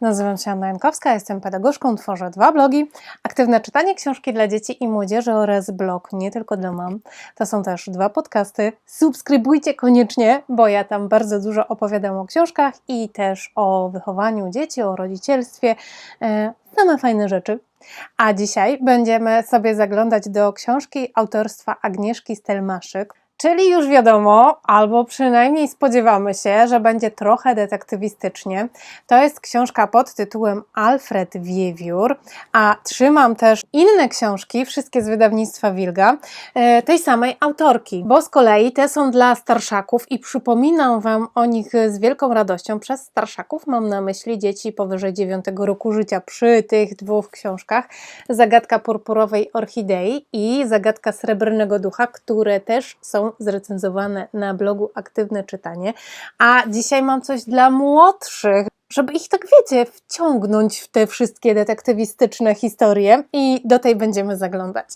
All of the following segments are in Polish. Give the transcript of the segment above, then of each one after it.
Nazywam się Anna Jankowska, jestem pedagogzką, tworzę dwa blogi. Aktywne czytanie książki dla dzieci i młodzieży oraz blog nie tylko dla mam. To są też dwa podcasty. Subskrybujcie koniecznie, bo ja tam bardzo dużo opowiadam o książkach i też o wychowaniu dzieci, o rodzicielstwie. Same fajne rzeczy. A dzisiaj będziemy sobie zaglądać do książki autorstwa Agnieszki Stelmaszyk. Czyli już wiadomo, albo przynajmniej spodziewamy się, że będzie trochę detektywistycznie. To jest książka pod tytułem Alfred Wiewiór, a trzymam też inne książki, wszystkie z wydawnictwa Wilga, e, tej samej autorki, bo z kolei te są dla starszaków i przypominam Wam o nich z wielką radością. Przez starszaków mam na myśli dzieci powyżej 9 roku życia przy tych dwóch książkach. Zagadka purpurowej orchidei i Zagadka srebrnego ducha, które też są zrecenzowane na blogu Aktywne Czytanie. A dzisiaj mam coś dla młodszych, żeby ich tak wiecie, wciągnąć w te wszystkie detektywistyczne historie i do tej będziemy zaglądać.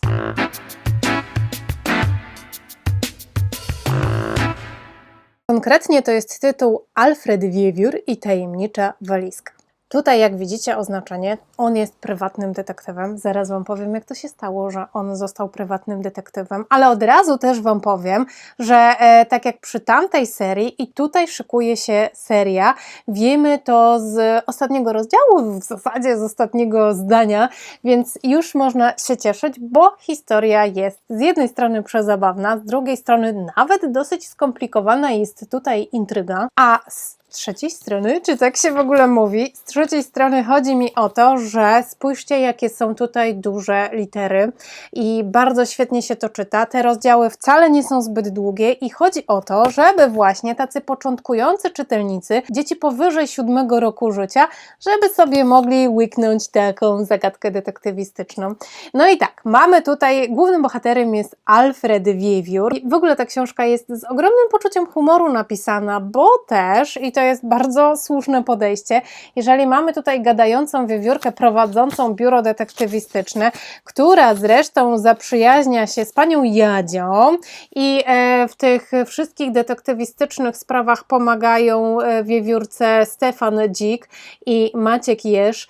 Konkretnie to jest tytuł Alfred Wiewiór i tajemnicza walizka. Tutaj, jak widzicie, oznaczenie, on jest prywatnym detektywem. Zaraz Wam powiem, jak to się stało, że on został prywatnym detektywem, ale od razu też Wam powiem, że e, tak jak przy tamtej serii, i tutaj szykuje się seria, wiemy to z ostatniego rozdziału, w zasadzie z ostatniego zdania, więc już można się cieszyć, bo historia jest z jednej strony przezabawna, z drugiej strony nawet dosyć skomplikowana jest tutaj intryga, a z trzeciej strony, czy tak się w ogóle mówi? Z trzeciej strony chodzi mi o to, że spójrzcie, jakie są tutaj duże litery i bardzo świetnie się to czyta. Te rozdziały wcale nie są zbyt długie i chodzi o to, żeby właśnie tacy początkujący czytelnicy, dzieci powyżej siódmego roku życia, żeby sobie mogli łyknąć taką zagadkę detektywistyczną. No i tak, mamy tutaj, głównym bohaterem jest Alfred Wiewiór. W ogóle ta książka jest z ogromnym poczuciem humoru napisana, bo też, i to jest bardzo słuszne podejście, jeżeli mamy tutaj gadającą wiewiórkę prowadzącą biuro detektywistyczne, która zresztą zaprzyjaźnia się z panią Jadzią i e, w tych wszystkich detektywistycznych sprawach pomagają e, wiewiórce Stefan Dzik i Maciek Jerz,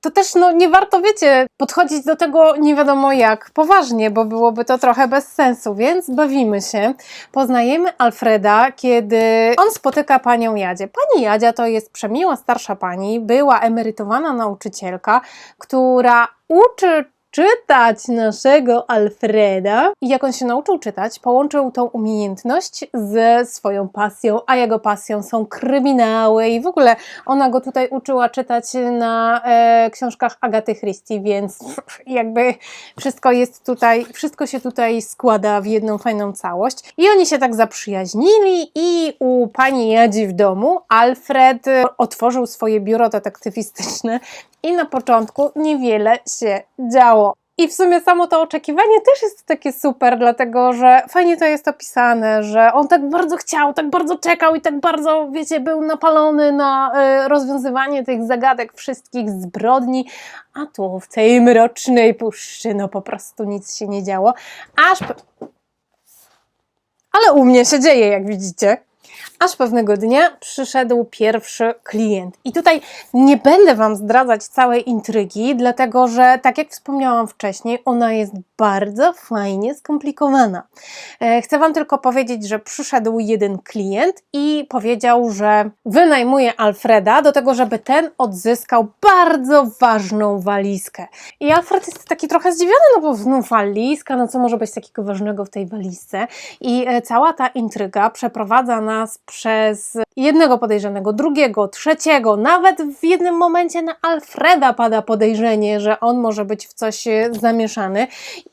to też no, nie warto, wiecie, podchodzić do tego nie wiadomo jak poważnie, bo byłoby to trochę bez sensu, więc bawimy się. Poznajemy Alfreda, kiedy on spotyka panią Jadzie. Pani Jadzia to jest przemiła starsza pani, była emerytowana nauczycielka, która uczy czytać naszego Alfreda. I jak on się nauczył czytać, połączył tą umiejętność ze swoją pasją, a jego pasją są kryminały i w ogóle ona go tutaj uczyła czytać na e, książkach Agaty Christie, więc jakby wszystko jest tutaj, wszystko się tutaj składa w jedną fajną całość. I oni się tak zaprzyjaźnili i u pani Jadzi w domu Alfred otworzył swoje biuro detektywistyczne i na początku niewiele się działo. I w sumie samo to oczekiwanie też jest takie super, dlatego że fajnie to jest opisane, że on tak bardzo chciał, tak bardzo czekał i tak bardzo, wiecie, był napalony na y, rozwiązywanie tych zagadek, wszystkich zbrodni, a tu w tej mrocznej puszczy no po prostu nic się nie działo, aż... Ale u mnie się dzieje, jak widzicie. Aż pewnego dnia przyszedł pierwszy klient. I tutaj nie będę Wam zdradzać całej intrygi, dlatego że, tak jak wspomniałam wcześniej, ona jest bardzo fajnie skomplikowana. E, chcę Wam tylko powiedzieć, że przyszedł jeden klient i powiedział, że wynajmuje Alfreda do tego, żeby ten odzyskał bardzo ważną walizkę. I Alfred jest taki trochę zdziwiony, no bo no, walizka, no co może być takiego ważnego w tej walizce? I e, cała ta intryga przeprowadza nas przez jednego podejrzanego, drugiego, trzeciego, nawet w jednym momencie na Alfreda pada podejrzenie, że on może być w coś e, zamieszany.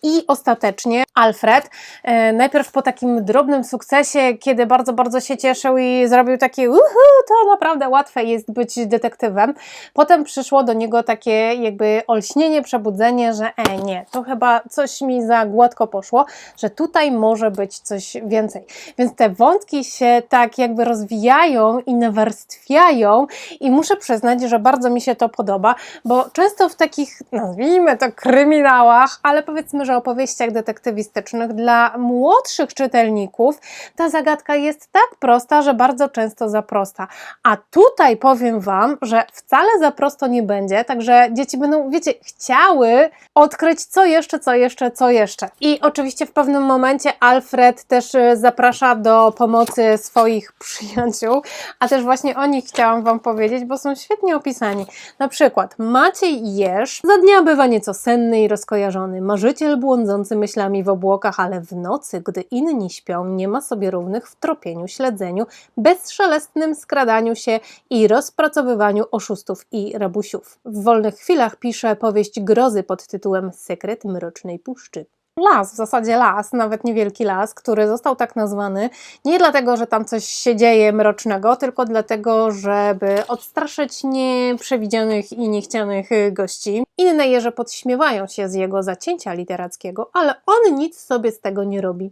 I ostatecznie Alfred, e, najpierw po takim drobnym sukcesie, kiedy bardzo, bardzo się cieszył i zrobił takie uhu, to naprawdę łatwe jest być detektywem. Potem przyszło do niego takie jakby olśnienie, przebudzenie, że e, nie, to chyba coś mi za gładko poszło, że tutaj może być coś więcej. Więc te wątki się tak jakby rozwijają i nawarstwiają i muszę przyznać, że bardzo mi się to podoba, bo często w takich, nazwijmy to kryminałach, ale powiedzmy, że opowieściach detektywistycznych dla młodszych czytelników ta zagadka jest tak prosta, że bardzo często za prosta. A tutaj powiem Wam, że wcale za prosto nie będzie, także dzieci będą, wiecie, chciały odkryć co jeszcze, co jeszcze, co jeszcze. I oczywiście w pewnym momencie Alfred też y, zaprasza do pomocy swoich przyjaciół, a też właśnie o nich chciałam Wam powiedzieć, bo są świetnie opisani. Na przykład Maciej Jerz za dnia bywa nieco senny i rozkojarzony, marzyciel błądzący myślami w obłokach, ale w nocy, gdy inni śpią, nie ma sobie równych w tropieniu, śledzeniu, bezszelestnym skradaniu się i rozpracowywaniu oszustów i rabusiów. W wolnych chwilach pisze powieść grozy pod tytułem Sekret Mrocznej Puszczy. Las, w zasadzie las, nawet niewielki las, który został tak nazwany nie dlatego, że tam coś się dzieje mrocznego, tylko dlatego, żeby odstraszyć nieprzewidzianych i niechcianych gości. Inne jeże podśmiewają się z jego zacięcia literackiego, ale on nic sobie z tego nie robi.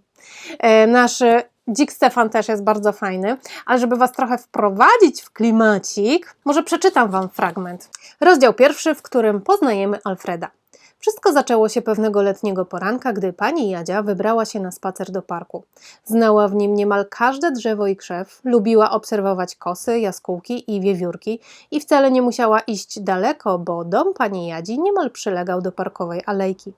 E, Nasz Dzik Stefan też jest bardzo fajny, ale żeby Was trochę wprowadzić w klimacik, może przeczytam Wam fragment. Rozdział pierwszy, w którym poznajemy Alfreda. Wszystko zaczęło się pewnego letniego poranka, gdy pani Jadzia wybrała się na spacer do parku. Znała w nim niemal każde drzewo i krzew, lubiła obserwować kosy, jaskółki i wiewiórki i wcale nie musiała iść daleko, bo dom pani Jadzi niemal przylegał do parkowej alejki.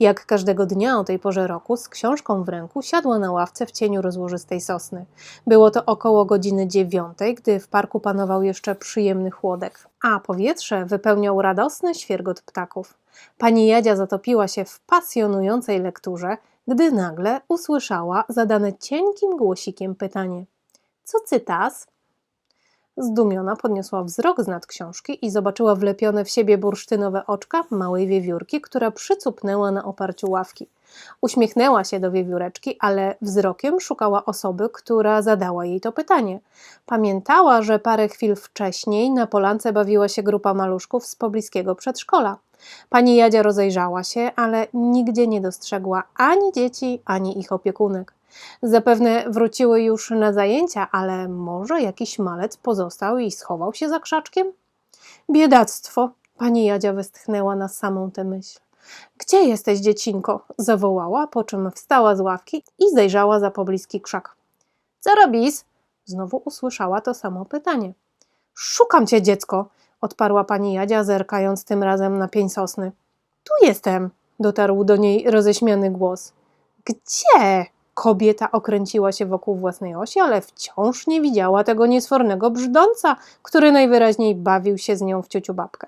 Jak każdego dnia o tej porze roku, z książką w ręku, siadła na ławce w cieniu rozłożystej sosny. Było to około godziny dziewiątej, gdy w parku panował jeszcze przyjemny chłodek, a powietrze wypełniał radosny świergot ptaków. Pani Jadzia zatopiła się w pasjonującej lekturze, gdy nagle usłyszała zadane cienkim głosikiem pytanie: Co cytas? Zdumiona podniosła wzrok z nad książki i zobaczyła wlepione w siebie bursztynowe oczka małej wiewiórki, która przycupnęła na oparciu ławki. Uśmiechnęła się do wiewióreczki, ale wzrokiem szukała osoby, która zadała jej to pytanie. Pamiętała, że parę chwil wcześniej na polance bawiła się grupa maluszków z pobliskiego przedszkola. Pani Jadzia rozejrzała się, ale nigdzie nie dostrzegła ani dzieci, ani ich opiekunek. Zapewne wróciły już na zajęcia, ale może jakiś malec pozostał i schował się za krzaczkiem? Biedactwo! Pani Jadzia westchnęła na samą tę myśl. Gdzie jesteś, dziecinko? zawołała, po czym wstała z ławki i zajrzała za pobliski krzak. Co robisz? Znowu usłyszała to samo pytanie. Szukam cię, dziecko, odparła pani Jadzia, zerkając tym razem na pień sosny. Tu jestem, dotarł do niej roześmiany głos. Gdzie? Kobieta okręciła się wokół własnej osi, ale wciąż nie widziała tego niesfornego brzdąca, który najwyraźniej bawił się z nią w ciociu babkę.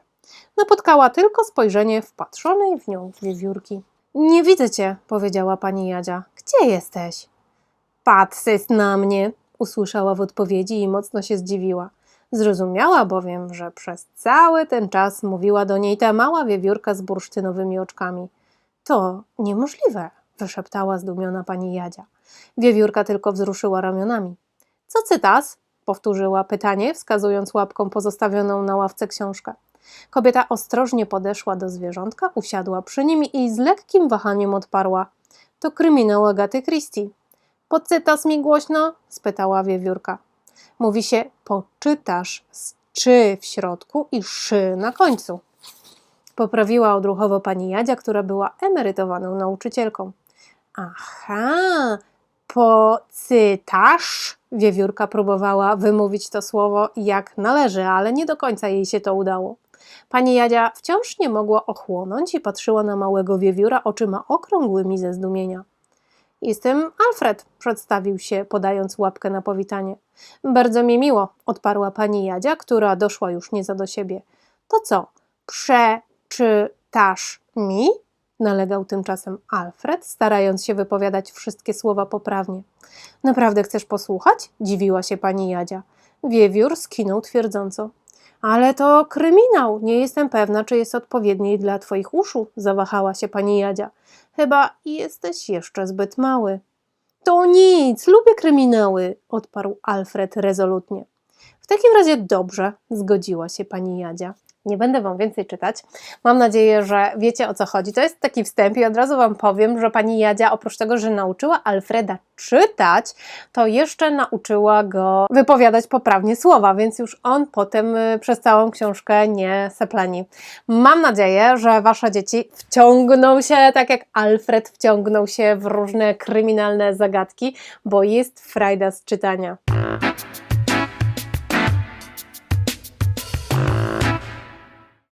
Napotkała tylko spojrzenie wpatrzonej w nią wiewiórki. Nie widzę cię, powiedziała pani Jadzia. Gdzie jesteś? Patrzysz na mnie, usłyszała w odpowiedzi i mocno się zdziwiła. Zrozumiała bowiem, że przez cały ten czas mówiła do niej ta mała wiewiórka z bursztynowymi oczkami. To niemożliwe, wyszeptała zdumiona pani Jadzia. Wiewiórka tylko wzruszyła ramionami. Co cytas? powtórzyła pytanie, wskazując łapką pozostawioną na ławce książkę. Kobieta ostrożnie podeszła do zwierzątka, usiadła przy nim i z lekkim wahaniem odparła. To kryminał Agaty Christie. Pocytas mi głośno? spytała wiewiórka. Mówi się poczytasz z czy w środku i szy na końcu. Poprawiła odruchowo pani Jadzia, która była emerytowaną nauczycielką. Aha, pocytasz? Wiewiórka próbowała wymówić to słowo jak należy, ale nie do końca jej się to udało. Pani Jadzia wciąż nie mogła ochłonąć i patrzyła na małego wiewióra oczyma okrągłymi ze zdumienia. Jestem Alfred, przedstawił się, podając łapkę na powitanie. Bardzo mi miło, odparła pani Jadzia, która doszła już nieco do siebie. To co, przeczytasz mi? nalegał tymczasem Alfred, starając się wypowiadać wszystkie słowa poprawnie. Naprawdę chcesz posłuchać? dziwiła się pani Jadzia. Wiewiór skinął twierdząco. Ale to kryminał. Nie jestem pewna, czy jest odpowiedni dla twoich uszu, zawahała się pani Jadzia. Chyba jesteś jeszcze zbyt mały. To nic, lubię kryminały, odparł Alfred rezolutnie. W takim razie dobrze, zgodziła się pani Jadzia. Nie będę Wam więcej czytać. Mam nadzieję, że wiecie o co chodzi. To jest taki wstęp i od razu Wam powiem, że pani Jadzia oprócz tego, że nauczyła Alfreda czytać, to jeszcze nauczyła go wypowiadać poprawnie słowa, więc już on potem y, przez całą książkę nie seplani. Mam nadzieję, że Wasze dzieci wciągną się, tak jak Alfred wciągnął się w różne kryminalne zagadki, bo jest frajda z czytania.